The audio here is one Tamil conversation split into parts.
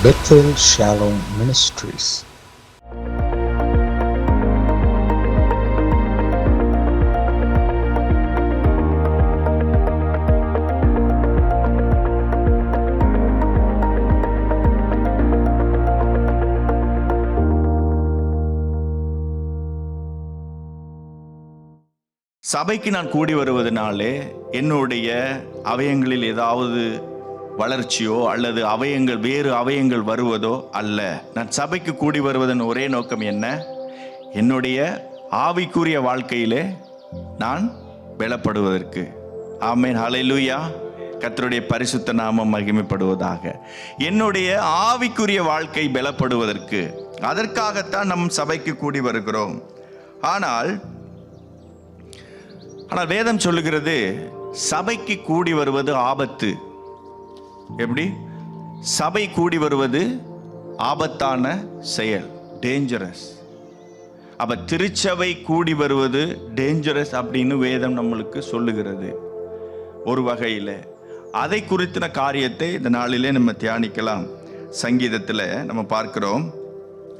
Bethel Shalom Ministries. சபைக்கு நான் கூடி வருவதனாலே என்னுடைய அவயங்களில் ஏதாவது வளர்ச்சியோ அல்லது அவயங்கள் வேறு அவயங்கள் வருவதோ அல்ல. நான் சபைக்கு கூடி வருவதன் ஒரே நோக்கம் என்ன? என்னுடைய ஆவிக்குரிய வாழ்க்கையிலே நான் பலப்படுவதற்கு ஆமேன். ஹலெலுயா கத்தருடைய பரிசுத்த நாமம் மகிமைப்படுவதாக. என்னுடைய ஆவிக்குரிய வாழ்க்கை பலப்படுவதற்கு அதற்காகத்தான் நம் சபைக்கு கூடி வருகிறோம். ஆனால் ஆனால் வேதம் சொல்லுகிறது சபைக்கு கூடி வருவது ஆபத்து. எப்படி? சபை கூடி வருவது ஆபத்தான செயல் டேஞ்சரஸ் அப்போ திருச்சபை கூடி வருவது டேஞ்சரஸ் அப்படின்னு வேதம் நம்மளுக்கு சொல்லுகிறது. ஒரு வகையில். அதை குறித்தின காரியத்தை இந்த நாளிலே நம்ம தியானிக்கலாம். சங்கீதத்தில் நம்ம பார்க்குறோம்.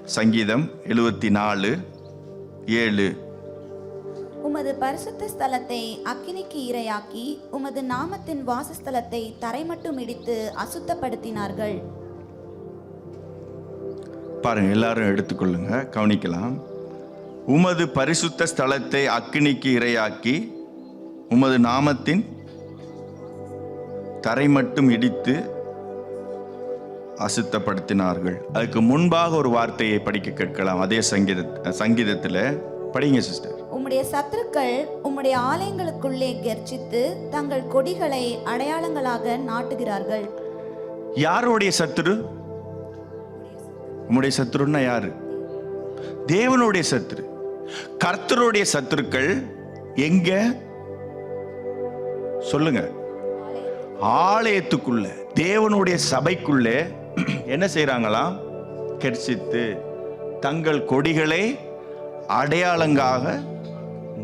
சங்கீதம் எழுபத்தி நாலு ஏழு. உமது பரிசுத்த ஸ்தலத்தை அக்கினிக்கு இரையாக்கி உமது நாமத்தின் வாசஸ்தலத்தை தரை மட்டும் இடித்து அசுத்தப்படுத்தினார்கள். பாருங்க எல்லாரும் எடுத்துக்கொள்ளுங்க கவனிக்கலாம். உமது பரிசுத்த ஸ்தலத்தை அக்கினிக்கு இரையாக்கி உமது நாமத்தின் தரை மட்டும் இடித்து அசுத்தப்படுத்தினார்கள். அதுக்கு முன்பாக ஒரு வார்த்தையை படிக்க கேட்கலாம் அதே சங்கீத சங்கீதத்தில். படிங்க சிஸ்டர் உம்முடைய சத்துருக்கள் உம்முடைய ஆலயங்களுக்குள்ளே கெர்ச்சித்து தங்கள் கொடிகளை அடையாளங்களாக நாட்டுகிறார்கள். யாருடைய சத்துரு? உம்முடைய சத்துருன்னா யாரு? தேவனுடைய சத்துரு. கர்த்தருடைய சத்துருக்கள் எங்க? சொல்லுங்க. ஆலயத்துக்குள்ள தேவனுடைய சபைக்குள்ளே என்ன செய்கிறாங்களாம் கெர்ச்சித்து தங்கள் கொடிகளை அடையாளங்காக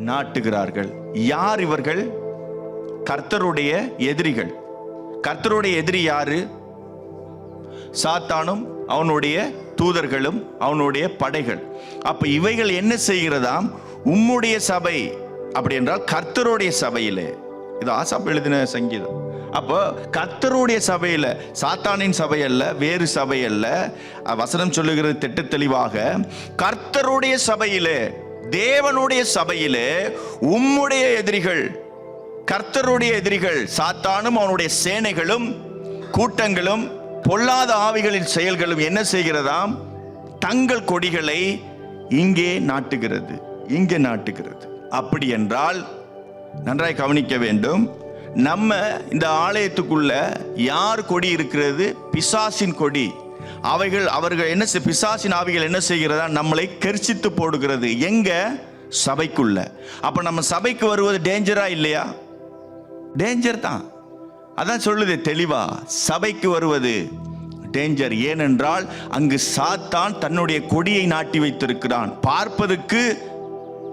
நாட்டுகிறார்கள். யார் இவர்கள்? கர்த்தருடைய எதிரிகள். கர்த்தருடைய எதிரி யாரு? சாத்தானும் அவனுடைய தூதர்களும் அவனுடைய படைகள். அப்ப இவைகள் என்ன செய்கிறதாம்? உம்முடைய சபை. அப்படி என்றால் கர்த்தருடைய சபையிலே. இது ஆசாப் எழுதின சங்கீதம். அப்போ கர்த்தருடைய சபையில் சாத்தானின் சபை அல்ல வேறு சபை அல்ல வசனம் சொல்லுகிறது திட்ட தெளிவாக கர்த்தருடைய சபையிலே தேவனுடைய சபையிலே உம்முடைய எதிரிகள் கர்த்தருடைய எதிரிகள் சாத்தானும் அவனுடைய சேனைகளும் கூட்டங்களும் பொல்லாத ஆவிகளின் செயல்களும் என்ன செய்கிறதாம்? தங்கள் கொடிகளை இங்கே நாட்டுகிறது இங்கே நாட்டுகிறது. அப்படி என்றால் நன்றாய் கவனிக்க வேண்டும். நம்ம இந்த ஆலயத்துக்குள்ள யார் கொடி இருக்கிறது? பிசாசின் கொடி. அவைகள் அவர்கள் என்ன செய்- பிசாசின் ஆவிகள் என்ன செய்கிறதா நம்மளை கெர்ச்சித்து போடுகிறது. எங்க? சபைக்குள்ள. அப்ப நம்ம சபைக்கு வருவது டேஞ்சரா இல்லையா? டேஞ்சர் தான். அதான் சொல்லுது தெளிவா. சபைக்கு வருவது டேஞ்சர் ஏனென்றால் அங்கு சாத்தான் தன்னுடைய கொடியை நாட்டி வைத்திருக்கிறான். பார்ப்பதற்கு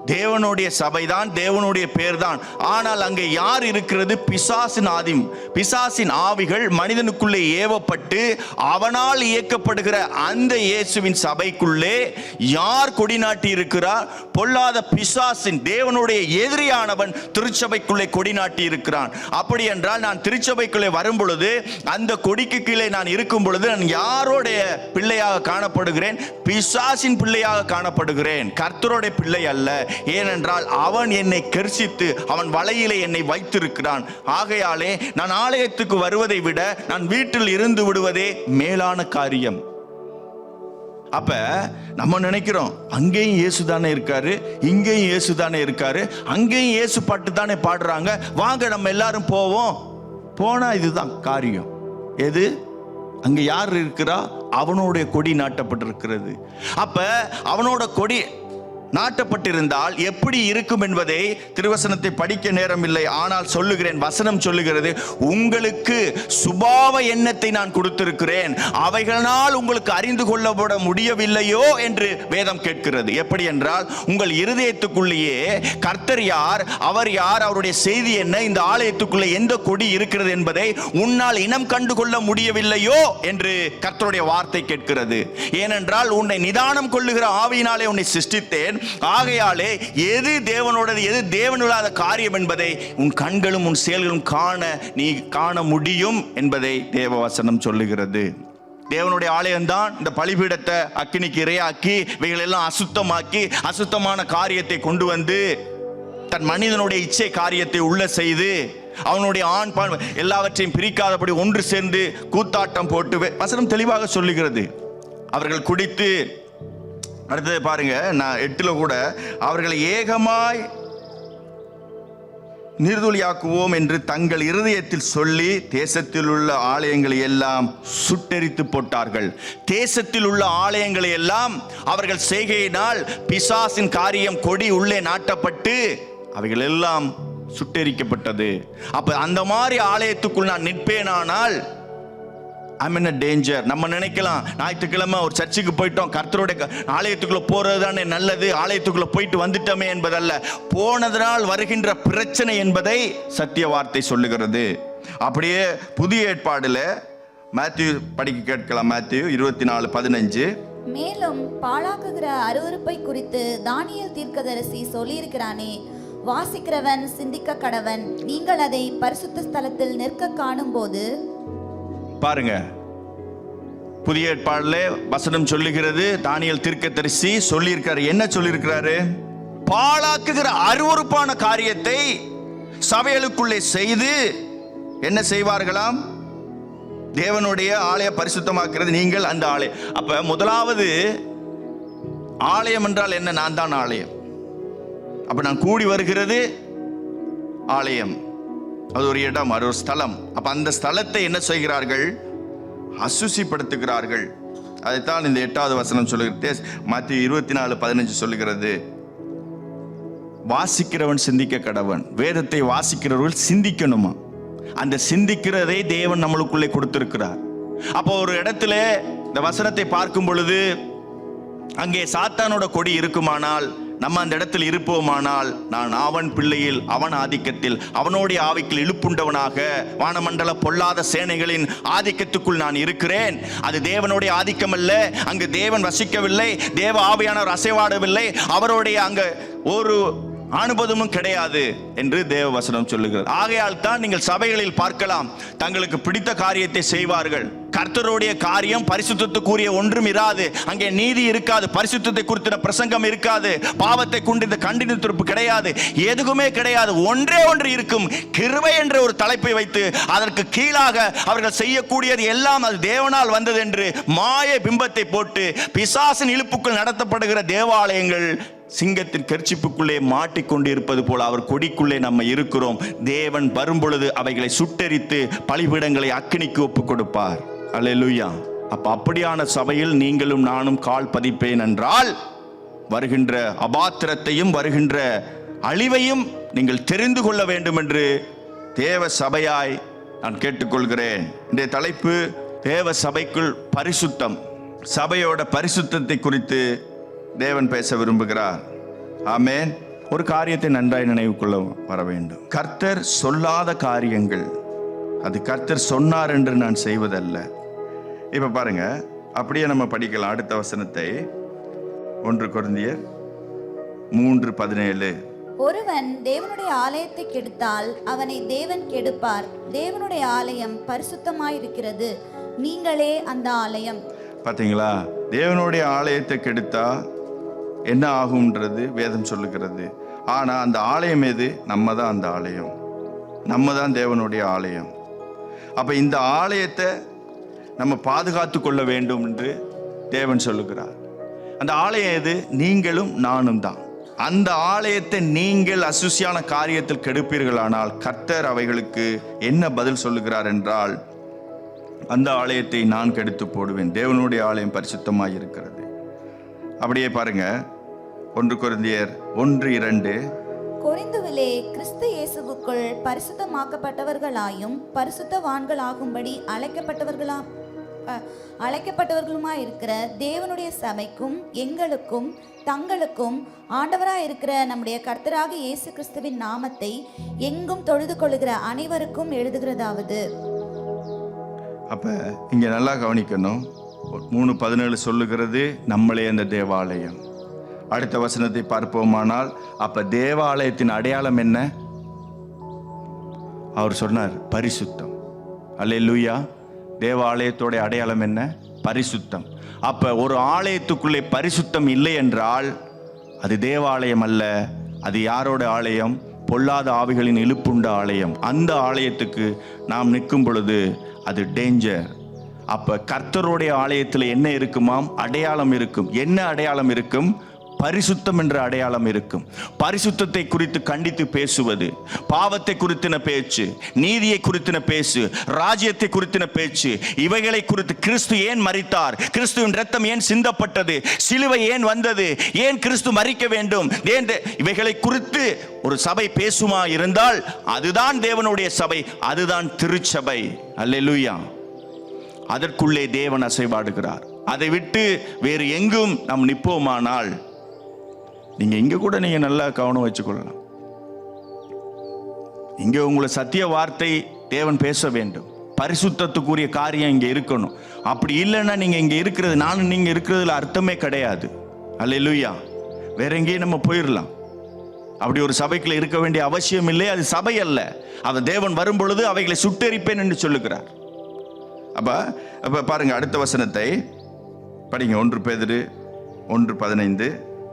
தேவனுடைய சபைதான் தேவனுடைய பேர்தான். ஆனால் அங்கே யார் இருக்கிறது? பிசாசின் ஆதிம். பிசாசின் ஆவிகள் மனிதனுக்குள்ளே ஏவப்பட்டு அவனால் இயக்கப்படுகிற அந்த இயேசுவின் சபைக்குள்ளே யார் கொடி நாட்டி இருக்கிறார் பொல்லாத பிசாசின் தேவனுடைய எதிரியானவன் திருச்சபைக்குள்ளே கொடி நாட்டி இருக்கிறான். அப்படி என்றால் நான் திருச்சபைக்குள்ளே வரும் பொழுது அந்த கொடிக்கு கீழே நான் இருக்கும் பொழுது நான் யாரோடைய பிள்ளையாக காணப்படுகிறேன்? பிசாசின் பிள்ளையாக காணப்படுகிறேன். கர்த்தருடைய பிள்ளை அல்ல. ஏனென்றால் அவன் என்னை கெர்சித்து அவன் வலையிலே என்னை வைத்திருக்கிறான். ஆகையாலே நான் ஆலயத்துக்கு வருவதை விட நான் வீட்டில் இருந்து விடுவதே மேலான காரியம். அப்ப நம்ம நினைக்கிறோம் அங்கேயும் இயேசு தானே இருக்காரு இங்கேயும் இயேசு தானே இருக்காரு அங்கேயும் இயேசு பாட்டு தானே பாடுறாங்க வாங்க நம்ம எல்லாரும் போவோம். போனா இதுதான் காரியம். எது? அங்க யார் இருக்கிறா? அவனுடைய கொடி நாட்டப்பட்டிருக்கிறது. அப்ப அவனோட கொடி நாட்டப்பட்டிருந்தால் எப்படி இருக்கும் என்பதை திருவசனத்தை படிக்க நேரம் இல்லை ஆனால் சொல்லுகிறேன் வசனம் சொல்லுகிறது உங்களுக்கு சுபாவ எண்ணத்தை நான் கொடுத்திருக்கிறேன். அவைகளால் உங்களுக்கு அறிந்து கொள்ளப்பட முடியவில்லையோ என்று வேதம் கேட்கிறது. எப்படி என்றால் உங்கள் இருதயத்துக்குள்ளேயே கர்த்தர் யார் அவர் யார் அவருடைய செய்தி என்ன இந்த ஆலயத்துக்குள்ளே எந்த கொடி இருக்கிறது என்பதை உன்னால் இனம் கண்டு கொள்ள முடியவில்லையோ என்று கர்த்தருடைய வார்த்தை கேட்கிறது. ஏனென்றால் உன்னை நிதானம் கொள்ளுகிற ஆவியினாலே உன்னை சிருஷ்டித்தேன். ஆகையாலே எது தேவனோடது எது தேவனில்லாத காரியம் என்பதை உன் கண்களும் உன் செயல்களும் காண நீ காண முடியும் என்பதை தேவவசனம் சொல்லுகிறது. தேவனுடைய ஆலயம்தான் இந்த பலிபீடத்தை அக்கினிக்கு இரையாக்கி இவைகளெல்லாம் அசுத்தமாக்கி அசுத்தமான காரியத்தை கொண்டு வந்து தன் மனிதனுடைய இச்சை காரியத்தை உள்ள செய்து அவனுடைய ஆண் பான் எல்லாவற்றையும் பிரிக்காதபடி ஒன்று சேர்ந்து கூத்தாட்டம் போட்டு வசனம் தெளிவாக சொல்லுகிறது. அவர்கள் குடித்து அடுத்தது பாருங்க நான் எட்டுல கூட அவர்களை ஏகமாய் நீர்துளியாக்குவோம் என்று தங்கள் இருதயத்தில் சொல்லி தேசத்தில் உள்ள ஆலயங்களை எல்லாம் சுட்டெரித்து போட்டார்கள். தேசத்தில் உள்ள ஆலயங்களை எல்லாம் அவர்கள் செய்கையினால் பிசாசின் காரியம் கொடி உள்ளே நாட்டப்பட்டு அவைகள் எல்லாம் சுட்டெரிக்கப்பட்டது. அப்ப அந்த மாதிரி ஆலயத்துக்குள் நான் நிற்பேனானால் ஐம் இன் அ டேஞ்சர் நம்ம நினைக்கலாம் ஞாயிற்றுக்கிழமை ஒரு சர்ச்சுக்கு போயிட்டோம் கர்த்தருடைய ஆலயத்துக்குள்ளே போகிறது தானே நல்லது ஆலயத்துக்குள்ளே போயிட்டு வந்துட்டோமே என்பதல்ல. போனதனால் வருகின்ற பிரச்சனை என்பதை சத்திய வார்த்தை சொல்லுகிறது. அப்படியே புதிய ஏற்பாடில் மேத்யூ படிக்க கேட்கலாம் மேத்யூ இருபத்தி நாலு பதினஞ்சு. மேலும் பாழாக்குகிற அருவருப்பை குறித்து தானியல் தீர்க்கதரிசி சொல்லியிருக்கிறானே வாசிக்கிறவன் சிந்திக்க கடவன் நீங்கள் அதை பரிசுத்த ஸ்தலத்தில் நிற்க காணும்போது பாருங்க. புதிய ஏற்பாடுல வசனம் சொல்லுகிறது தானியல் தீர்க்கதரிசி சொல்லியிருக்காரு. என்ன சொல்லியிருக்கிறாரு? பாழாக்குகிற அருவருப்பான காரியத்தை சபைகளுக்குள்ளே செய்து என்ன செய்வார்களாம்? தேவனுடைய ஆலய பரிசுத்தமாக்குறது நீங்கள் அந்த ஆலயம். அப்ப முதலாவது ஆலயம் என்றால் என்ன? நான் தான் ஆலயம். அப்ப நான் கூடி வருகிறது ஆலயம். அது ஒரு இடம் அது ஒரு ஸ்தலம். அப்ப அந்த ஸ்தலத்தை என்ன செய்கிறார்கள்? அசுசிப்படுத்துகிறார்கள். அதைத்தான் இந்த எட்டாவது வசனம் சொல்லுகிறது. மத்திய இருபத்தி நாலு பதினஞ்சு சொல்லுகிறது. வாசிக்கிறவன் சிந்திக்க கடவன். வேதத்தை வாசிக்கிறவர்கள் சிந்திக்கணுமா? அந்த சிந்திக்கிறதை தேவன் நம்மளுக்குள்ளே கொடுத்திருக்கிறார். அப்போ ஒரு இடத்துல இந்த வசனத்தை பார்க்கும் பொழுது அங்கே சாத்தானோட கொடி இருக்குமானால் நம்ம அந்த இடத்தில் இருப்போமானால் நான் அவன் பிள்ளையில் அவன் ஆதிக்கத்தில் அவனுடைய ஆவிக்கில் இழுப்புண்டவனாக வானமண்டல பொல்லாத சேனைகளின் ஆதிக்கத்துக்குள் நான் இருக்கிறேன். அது தேவனுடைய ஆதிக்கம் அல்ல அங்கு தேவன் வசிக்கவில்லை. தேவ ஆவியானவர் அசைவாடவில்லை. அவருடைய அங்க ஒரு அனுபவமும் கிடையாது என்று தேவ வசனம் சொல்லுகிறது. ஆகையால் தான் நீங்கள் சபைகளில் பார்க்கலாம். தங்களுக்கு பிடித்த காரியத்தை செய்வார்கள். கர்த்தருடைய காரியம் பரிசுத்தத்துக்குரிய ஒன்றும் இராது. அங்கே நீதி இருக்காது பரிசுத்தத்தை குறித்த பிரசங்கம் இருக்காது. பாவத்தை கொண்டு இந்த கண்டின திருப்பு கிடையாது. எதுவுமே கிடையாது. ஒன்றே ஒன்று இருக்கும். கிருவை என்ற ஒரு தலைப்பை வைத்து அதற்கு கீழாக அவர்கள் செய்யக்கூடியது எல்லாம் அது தேவனால் வந்தது என்று மாய பிம்பத்தை போட்டு பிசாசின் இழுப்புக்குள் நடத்தப்படுகிற தேவாலயங்கள் சிங்கத்தின் கர்ச்சிப்புக்குள்ளே மாட்டிக்கொண்டு இருப்பது போல அவர் கொடிக்குள்ளே நம்ம இருக்கிறோம். தேவன் வரும்பொழுது அவைகளை சுட்டெரித்து பலிபீடங்களை அக்கினிக்கு ஒப்புக் கொடுப்பார் அலையலுயா. அப்ப அப்படியான சபையில் நீங்களும் நானும் கால் பதிப்பேன் என்றால் வருகின்ற அபாத்திரத்தையும் வருகின்ற அழிவையும் நீங்கள் தெரிந்து கொள்ள வேண்டும் என்று தேவ சபையாய் நான் கேட்டுக்கொள்கிறேன். இந்த தலைப்பு தேவ சபைக்குள் பரிசுத்தம். சபையோட பரிசுத்தத்தை குறித்து தேவன் பேச விரும்புகிறார். ஆமேன். ஒரு காரியத்தை நன்றாய் நினைவுக்குள்ள வர வேண்டும். கர்த்தர் சொல்லாத காரியங்கள். அது கர்த்தர் சொன்னார் என்று நான் செய்வதல்ல. இப்ப பாருங்க அப்படியே நம்ம படிக்கலாம். அடுத்த வசனத்தை. ஒன்று குருந்தியர் மூன்று பதினேழு. ஒருவன் தேவனுடைய ஆலயத்தை கெடுத்தால் அவனை தேவன் கெடுப்பார். தேவனுடைய ஆலயம் பரிசுத்தமாயிருக்கிறது. நீங்களே அந்த ஆலயம். பாத்தீங்களா? தேவனுடைய ஆலயத்தை கெடுத்தா என்ன ஆகும்ன்றது வேதம் சொல்லுகிறது. ஆனா அந்த ஆலயம் எது? நம்ம தான் அந்த ஆலயம். நம்ம தான் தேவனுடைய ஆலயம். அப்ப இந்த ஆலயத்தை நம்ம பாதுகாத்து கொள்ள வேண்டும் என்று தேவன் சொல்லுகிறார். அந்த ஆலயம் எது? நீங்களும் நானும் தான். அந்த ஆலயத்தை நீங்கள் அசுசியான காரியத்தில் கெடுப்பீர்களானால் கர்த்தர் அவைகளுக்கு என்ன பதில் சொல்லுகிறார் என்றால் அந்த ஆலயத்தை நான் கெடுத்து போடுவேன். தேவனுடைய ஆலயம் பரிசுத்தமாக இருக்கிறது. அப்படியே பாருங்க. ஒன்று குருந்தியர் ஒன்று இரண்டு. கொரிந்துவிலே கிறிஸ்து இயேசுவுக்குள் பரிசுத்தமாக்கப்பட்டவர்களாயும் பரிசுத்தவான்களாகும்படி அழைக்கப்பட்டவர்களா அழைக்கப்பட்டவர்களுமா இருக்கிற தேவனுடைய சபைக்கும் எங்களுக்கும் தங்களுக்கும் ஆண்டவராக இருக்கிற நம்முடைய கர்த்தராக இயேசு கிறிஸ்துவின் நாமத்தை எங்கும் தொழுது கொள்ளுகிற அனைவருக்கும் எழுதுகிறதாவது. அப்ப இங்க நல்லா கவனிக்கணும். மூணு பதினேழு சொல்லுகிறது நம்மளே அந்த தேவாலயம். அடுத்த வசனத்தை பார்ப்போமானால் அப்ப தேவாலயத்தின் அடையாளம் என்ன? அவர் சொன்னார் பரிசுத்தம். அல்லேலூயா. தேவாலயத்தோட அடையாளம் என்ன? பரிசுத்தம். அப்போ ஒரு ஆலயத்துக்குள்ளே பரிசுத்தம் இல்லை என்றால் அது தேவாலயம் அல்ல. அது யாரோட ஆலயம்? பொல்லாத ஆவிகளின் இழுப்புண்ட ஆலயம். அந்த ஆலயத்துக்கு நாம் நிற்கும் பொழுது அது டேஞ்சர் அப்போ கர்த்தருடைய ஆலயத்தில் என்ன இருக்குமாம்? அடையாளம் இருக்கும். என்ன அடையாளம் இருக்கும்? பரிசுத்தம் என்ற அடையாளம் இருக்கும். பரிசுத்தத்தை குறித்து கண்டித்து பேசுவது பாவத்தை குறித்தின பேச்சு நீதியை குறித்தின பேச்சு ராஜ்யத்தை குறித்தின பேச்சு இவைகளை குறித்து கிறிஸ்து ஏன் மறித்தார் கிறிஸ்துவின் ரத்தம் ஏன் சிந்தப்பட்டது? சிலுவை ஏன் வந்தது? ஏன் கிறிஸ்து மறிக்க வேண்டும்? ஏன் இவைகளை குறித்து ஒரு சபை பேசுமா இருந்தால் அதுதான் தேவனுடைய சபை அதுதான் திருச்சபை. அல்லேலூயா. அதற்குள்ளே தேவன் அசைவாடுகிறார். அதை விட்டு வேறு எங்கும் நாம் நிற்போமானால் நீங்க இங்க கூட நீங்க நல்லா கவனம் வச்சுக்கொள்ளலாம். இங்க உங்களை சத்திய வார்த்தை தேவன் பேச வேண்டும். பரிசுத்தத்துக்குரிய காரியம் இங்க இருக்கணும். அப்படி இல்லைன்னா நீங்க இங்க இருக்கிறது நானும் நீங்க இருக்கிறதுல அர்த்தமே கிடையாது. அல்லேலூயா. வேற எங்கேயும் நம்ம போயிடலாம் அப்படி ஒரு சபைக்குள்ள இருக்க வேண்டிய அவசியம் இல்லை அது சபை அல்ல. அவன் தேவன் வரும் பொழுது அவைகளை சுட்டெரிப்பேன் என்று சொல்லுகிறார். அப்ப அப்ப பாருங்க அடுத்த வசனத்தை. படிங்க ஒன்று பேதரு ஒன்று பதினைந்து.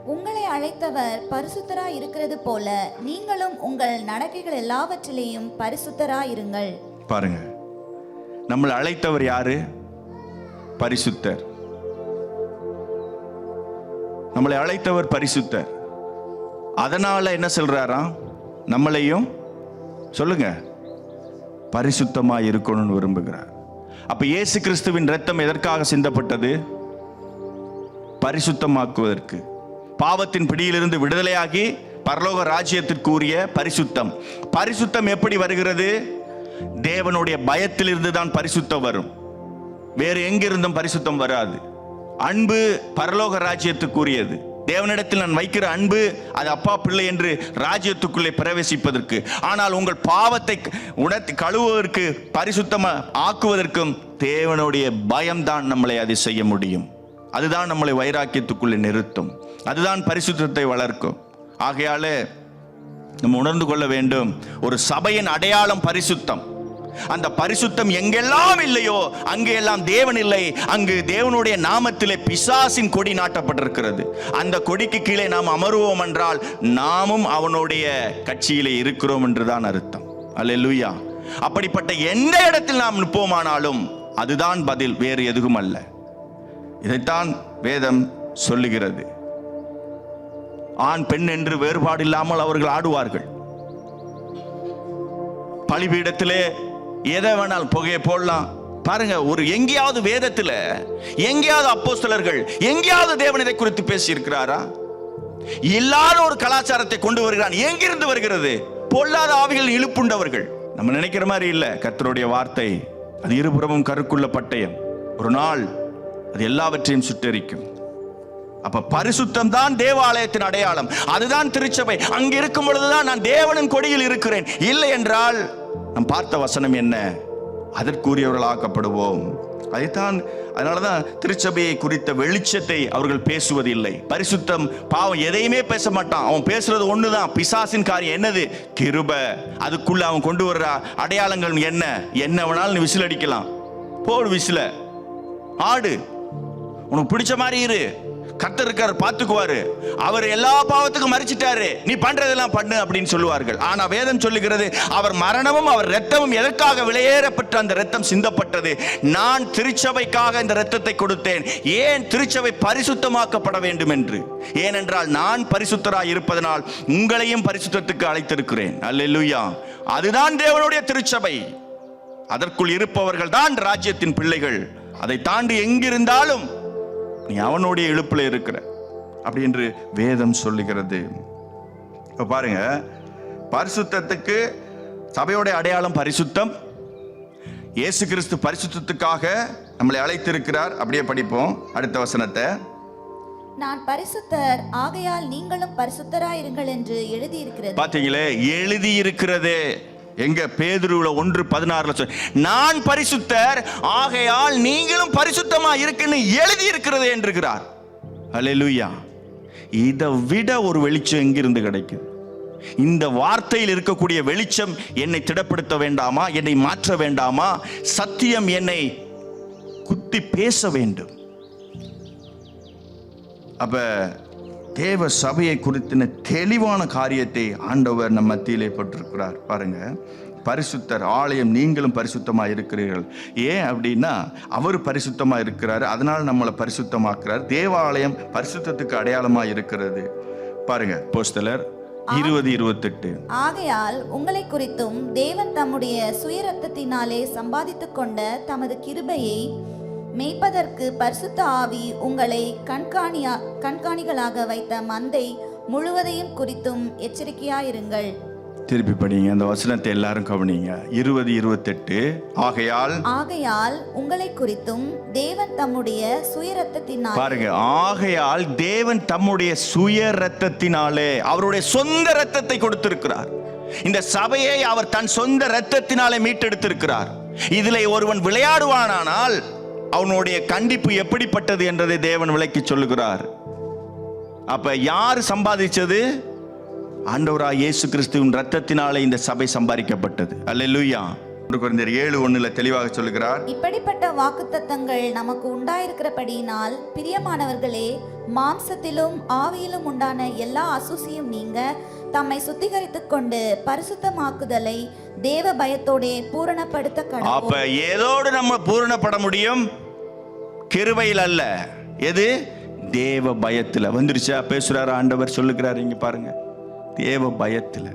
உங்களை அழைத்தவர் பரிசுத்தராய் இருக்கிறது போல நீங்களும் உங்கள் நடக்கைகள் எல்லாவற்றிலேயும் பரிசுத்தராய் இருங்கள் பாருங்க. நம்மளை அழைத்தவர் யாரு? பரிசுத்தர். நம்மளை அழைத்தவர் பரிசுத்தர். அதனால என்ன சொல்றாராம்? நம்மளையும் சொல்லுங்க பரிசுத்தமா இருக்கணும்னு விரும்புகிறார். அப்ப இயேசு கிறிஸ்துவின் ரத்தம் எதற்காக சிந்தப்பட்டது? பரிசுத்தமாக்குவதற்கு. பாவத்தின் பிடியிலிருந்து விடுதலையாகி பரலோக ராஜ்யத்திற்குரிய பரிசுத்தம். பரிசுத்தம் எப்படி வருகிறது? தேவனுடைய பயத்திலிருந்து தான் பரிசுத்தம் வரும். வேறு எங்கிருந்தும் பரிசுத்தம் வராது. அன்பு பரலோக ராஜ்யத்துக்குரியது. தேவனிடத்தில் நான் வைக்கிற அன்பு அது அப்பா பிள்ளை என்று ராஜ்யத்துக்குள்ளே பிரவேசிப்பதற்கு. ஆனால் உங்கள் பாவத்தை உணர்த்தி கழுவுவதற்கு பரிசுத்தமாக ஆக்குவதற்கும் தேவனுடைய பயம்தான் நம்மளை அதை செய்ய முடியும். அதுதான் நம்மளை வைராக்கியத்துக்குள்ளே நிறுத்தும். அதுதான் பரிசுத்தத்தை வளர்க்கும். ஆகையாலே நம்ம உணர்ந்து கொள்ள வேண்டும் ஒரு சபையின் அடையாளம் பரிசுத்தம். அந்த பரிசுத்தம் எங்கெல்லாம் இல்லையோ அங்கெல்லாம் தேவன் இல்லை. அங்கு தேவனுடைய நாமத்திலே பிசாசின் கொடி நாட்டப்பட்டிருக்கிறது. அந்த கொடிக்கு கீழே நாம் அமருவோம் என்றால் நாமும் அவனுடைய கட்சியிலே இருக்கிறோம் என்றுதான் அர்த்தம். அல்லேலூயா. அப்படிப்பட்ட எந்த இடத்தில் நாம் நிற்போமானாலும் அதுதான் பதில் வேறு எதுவும் அல்ல. இதைத்தான் வேதம் சொல்லுகிறது. ஆண் பெண் என்று வேறுபாடு இல்லாமல் அவர்கள் ஆடுவார்கள். பழிபீடத்திலே எதை வேணால் புகையை போடலாம். பாருங்க ஒரு எங்கேயாவது வேதத்தில் எங்கேயாவது அப்போஸ்தலர்கள் எங்கேயாவது தேவன் இதை குறித்து பேசியிருக்கிறாரா? இல்லாத ஒரு கலாச்சாரத்தை கொண்டு வருகிறான். எங்கிருந்து வருகிறது? பொல்லாத ஆவிகள் இழுப்புண்டவர்கள். நம்ம நினைக்கிற மாதிரி இல்லை கத்தருடைய வார்த்தை. அது இருபுறமும் கருக்குள்ள பட்டயம். ஒரு நாள் அது எல்லாவற்றையும் சுட்டரிக்கும். அப்ப பரிசுத்தம் தான் தேவாலயத்தின் அடையாளம். அதுதான் திருச்சபை. அங்க இருக்கும் பொழுதுதான் நான் தேவனின் கொடியில் இருக்கிறேன். இல்லை என்றால் நாம் பார்த்த வசனம் என்ன? அதற்குரியவர்களாக்கப்படுவோம். அதைத்தான் அதனாலதான் திருச்சபையை குறித்த வெளிச்சத்தை அவர்கள் பேசுவதில்லை. பரிசுத்தம் பாவம் எதையுமே பேச மாட்டான் அவன் பேசுறது ஒண்ணுதான். பிசாசின் காரியம் என்னது? கிருப. அதுக்குள்ள அவன் கொண்டு வர்ற அடையாளங்கள் என்ன? என்ன வேணாலும் நீ விசில் அடிக்கலாம் போடு விசில. ஆடு. உனக்கு பிடிச்ச மாதிரி இரு. கத்தர் இருக்கார் பார்த்துக்குவாரு. அவர் எல்லா பாவத்துக்கும் மறிச்சிட்டாரு. நீ பண்றதெல்லாம் பண்ணு அப்படின்னு சொல்லுவார்கள். ஆனா வேதம் சொல்லுகிறது அவர் மரணமும் அவர் ரத்தமும் எதற்காக விலையேறப்பட்ட அந்த ரத்தம் சிந்தப்பட்டது? நான் திருச்சபைக்காக இந்த ரத்தத்தை கொடுத்தேன். ஏன் திருச்சபை பரிசுத்தமாக்கப்பட வேண்டும் என்று ஏனென்றால் நான் பரிசுத்தராய் இருப்பதனால் உங்களையும் பரிசுத்தத்துக்கு அழைத்திருக்கிறேன். அல்லா அதுதான் தேவனுடைய திருச்சபை. அதற்குள் இருப்பவர்கள் தான் ராஜ்யத்தின் பிள்ளைகள். அதை தாண்டி எங்கிருந்தாலும் நீ அவனுடைய இழுப்புல இருக்கிற அப்படி என்று வேதம் சொல்லுகிறது. இப்ப பாருங்க பரிசுத்தத்துக்கு சபையோட அடையாளம் பரிசுத்தம். இயேசு கிறிஸ்து பரிசுத்தத்துக்காக நம்மளை அழைத்திருக்கிறார். அப்படியே படிப்போம் அடுத்த வசனத்தை. நான் பரிசுத்தர் ஆகையால் நீங்களும் பரிசுத்தராயிருங்கள் என்று எழுதியிருக்கிறது. பாத்தீங்களே எழுதி இருக்கிறதே எங்க பேதுருவில் ஒன்று பதினாறுல சொல் நான் பரிசுத்தர் ஆகையால் நீங்களும் பரிசுத்தமா இருக்குன்னு எழுதி இருக்கிறது என்றிருக்கிறார் அல்லேலூயா இதை விட ஒரு வெளிச்சம் எங்கிருந்து கிடைக்குது? இந்த வார்த்தையில் இருக்கக்கூடிய வெளிச்சம் என்னை திடப்படுத்த வேண்டாமா? என்னை மாற்ற வேண்டாமா? சத்தியம் என்னை குத்தி பேச வேண்டும். அப்ப தேவ சபையை குறித்தின தெளிவான காரியத்தை ஆண்டவர் நம் மத்தியிலே போட்டிருக்கிறார். பாருங்க பரிசுத்தர் ஆலயம் நீங்களும் பரிசுத்தமா இருக்கிறீர்கள். ஏன் அப்படின்னா அவர் பரிசுத்தமா இருக்கிறாரு அதனால நம்மளை பரிசுத்தமாக்குறார். தேவாலயம் பரிசுத்தத்துக்கு அடையாளமா இருக்கிறது. பாருங்க போஸ்தலர் இருபது இருபத்தெட்டு. ஆகையால் உங்களை குறித்தும் தேவன் தம்முடைய சுயரத்தத்தினாலே சம்பாதித்துக் கொண்ட தமது கிருபையை மேய்ப்பதற்கு பரிசுத்த ஆவி உங்களை கண்காணியா கண்காணிகளாக வைத்த மந்தை முழுவதையும் குறித்தும் எச்சரிக்கையாயிருங்கள். திருப்பி படிங்க அந்த வசனத்தை எல்லாரும் கவனிங்க. இருபது இருபத்தெட்டு. ஆகையால் ஆகையால் உங்களை குறித்தும் தேவன் தம்முடைய சுயரத்தத்தினால் பாருங்க. ஆகையால் தேவன் தம்முடைய சுய ரத்தத்தினாலே அவருடைய சொந்த ரத்தத்தை கொடுத்திருக்கிறார். இந்த சபையை அவர் தன் சொந்த ரத்தத்தினாலே மீட்டெடுத்திருக்கிறார். இதிலே ஒருவன் விளையாடுவானானால் அவனுடைய கண்டிப்பு எப்படிப்பட்டது என்றதை தேவன் விளக்கி சொல்லுகிறார். அப்ப யார் சம்பாதிச்சது? ஆண்டவராய் இயேசு கிறிஸ்துவின் ரத்தத்தினாலே இந்த சபை சம்பாதிக்கப்பட்டது. அல்ல லூயா குறைந்தர் ஏழு ஒண்ணுல தெளிவாக சொல்லுகிறார். இப்படிப்பட்ட வாக்குத்தத்தங்கள் நமக்கு உண்டாயிருக்கிறபடியினால் பிரியமானவர்களே மாம்சத்திலும் ஆவியிலும் உண்டான எல்லா அசூசியும் நீங்க தம்மை சுத்திகரித்துக் கொண்டு பரிசுத்தமாக்குதலை தேவ பயத்தோடே பூரணப்படுத்த கடவுள். அப்ப ஏதோடு நம்ம பூரணப்பட முடியும்? கிருபையில் அல்ல. எது? தேவ பயத்துல. வந்துருச்சா? பேசுறாரு ஆண்டவர் சொல்லுகிறாரு இங்க பாருங்க. தேவ பயத்துல.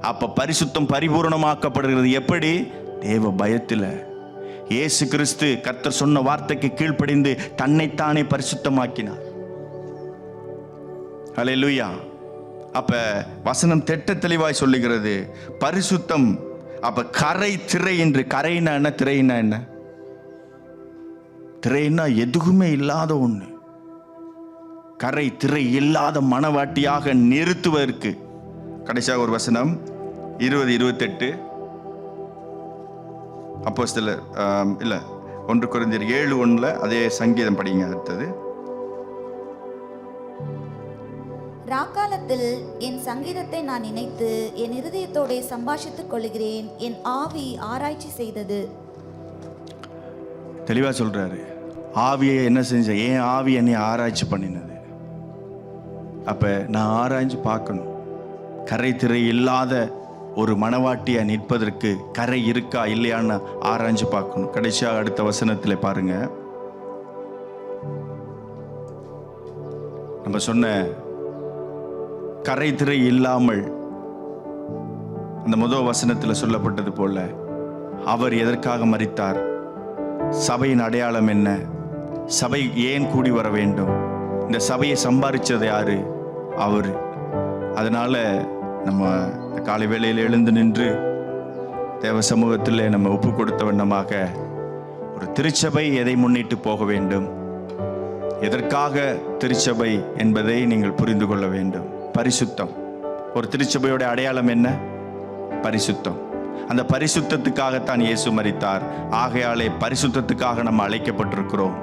அப்ப பரிசுத்தம் பரிபூரணமாக்கப்படுகிறது. எப்படி? தேவ பயத்தில் இயேசு கிறிஸ்து கர்த்தர் சொன்ன வார்த்தைக்கு கீழ்ப்படிந்து தன்னைத்தானே பரிசுத்தமாக்கினார். ஹalleluya அப்ப வசனம் திட்ட தெளிவாய் சொல்லுகிறது. பரிசுத்தம் அப்ப கரை திரை என்று கரைனா என்ன திரைனா என்ன? திரைனா எதுவுமே இல்லாத ஒண்ணு. கரை திரை இல்லாத மனவாட்டியாக நிறுத்துவதற்கு. கடைசியாக ஒரு வசனம் இருபது இருபத்தெட்டு. அப்போ சில இல்லை ஒன்று குறைந்தர் ஏழு ஒன்றில் அதே சங்கீதம் படிங்க அடுத்தது. ராக்காலத்தில் என் சங்கீதத்தை நான் நினைத்து என் இருதயத்தோடே சம்பாஷித்துக் கொள்கிறேன் என் ஆவி ஆராய்ச்சி செய்தது. தெளிவாக சொல்றாரு. ஆவியை என்ன செஞ்ச ஏன் ஆவி என்னை ஆராய்ச்சி பண்ணினது? அப்ப நான் ஆராய்ஞ்சு பார்க்கணும். கரை திரை இல்லாத ஒரு மனவாட்டியா நிற்பதற்கு கரை இருக்கா இல்லையான்னு ஆராய்ஞ்சு பார்க்கணும். கடைசியாக அடுத்த வசனத்தில் பாருங்க. நம்ம சொன்ன கரை திரை இல்லாமல் அந்த முதல் வசனத்தில் சொல்லப்பட்டது போல அவர் எதற்காக மறித்தார் சபையின் அடையாளம் என்ன? சபை ஏன் கூடி வர வேண்டும்? இந்த சபையை சம்பாதிச்சது யாரு? அவர். அதனால நம்ம இந்த காலை வேளையில் எழுந்து நின்று தேவ சமூகத்தில் நம்ம ஒப்பு கொடுத்த வண்ணமாக ஒரு திருச்சபை எதை முன்னிட்டு போக வேண்டும்? எதற்காக திருச்சபை என்பதை நீங்கள் புரிந்து கொள்ள வேண்டும். பரிசுத்தம். ஒரு திருச்சபையோட அடையாளம் என்ன? பரிசுத்தம். அந்த பரிசுத்தத்துக்காகத்தான் இயேசு மரித்தார். ஆகையாலே பரிசுத்தத்துக்காக நம்ம அழைக்கப்பட்டிருக்கிறோம்.